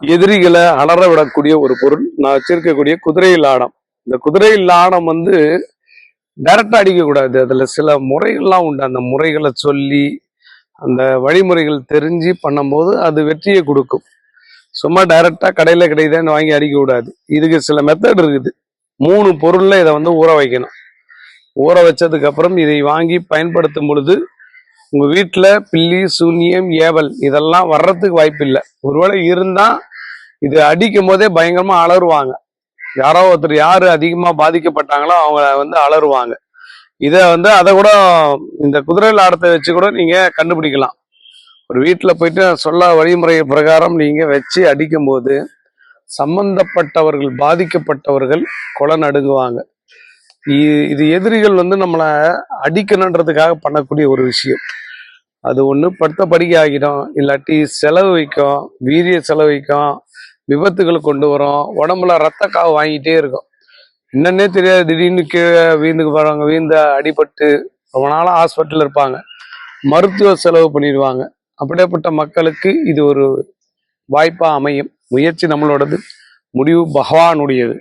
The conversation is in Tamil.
எதிரிகளை அலற விடக்கூடிய ஒரு பொருள். நான் வச்சிருக்கக்கூடிய குதிரை லாடம் இந்த குதிரை லாடம் வந்து டைரக்டா அடிக்க கூடாது. அதுல சில முறைகள்லாம் உண்டு. அந்த முறைகளை சொல்லி அந்த வழிமுறைகள் தெரிஞ்சு பண்ணும்போது அது வெற்றியை கொடுக்கும். சும்மா டைரக்டா கடையில கிடைக்குதுன்னு வாங்கி அடிக்க கூடாது. இதுக்கு சில மெத்தட் இருக்குது. மூணு பொருள்ல இதை வந்து ஊற வைக்கணும். ஊற வச்சதுக்கு அப்புறம் இதை வாங்கி பயன்படுத்தும் பொழுது உங்க வீட்டுல பில்லி சூன்யம் ஏவல் இதெல்லாம் வர்றதுக்கு வாய்ப்பு இல்லை ஒருவேளை இருந்தா இது அடிக்கும் போதே பயங்கரமா அலறுவாங்க. யாரோ ஒருத்தர் யாரு அதிகமா பாதிக்கப்பட்டாங்களோ அவங்க வந்து அலறுவாங்க. இதை வந்து அதை கூட இந்த குதிரை லாடத்தை வச்சு கூட நீங்க கண்டுபிடிக்கலாம். ஒரு வீட்டில் போயிட்டு சொல்ல வழிமுறை பிரகாரம் நீங்க வச்சு அடிக்கும்போது சம்பந்தப்பட்டவர்கள் பாதிக்கப்பட்டவர்கள் கொலை நடுங்குவாங்க. இது எதிரிகள் வந்து நம்மளை அடிக்கணுன்றதுக்காக பண்ணக்கூடிய ஒரு விஷயம். அது ஒன்று படுத்த படிக்க ஆகிடும். இல்லாட்டி செலவு வைக்கும் வீரிய செலவு வைக்கும் விபத்துகள் கொண்டு வரும். உடம்புல ரத்த காவு வாங்கிட்டே இருக்கும். என்னன்னே தெரியாது. திடீர்னு கீழே வீந்துக்கு போறவங்க வீந்த அடிபட்டு ரொம்ப நாளாக ஹாஸ்பிட்டல் இருப்பாங்க. மருத்துவ செலவு பண்ணிடுவாங்க. அப்படியேப்பட்ட மக்களுக்கு இது ஒரு வாய்ப்பாக அமையும். முயற்சி நம்மளோடது. முடிவு பகவானுடையது.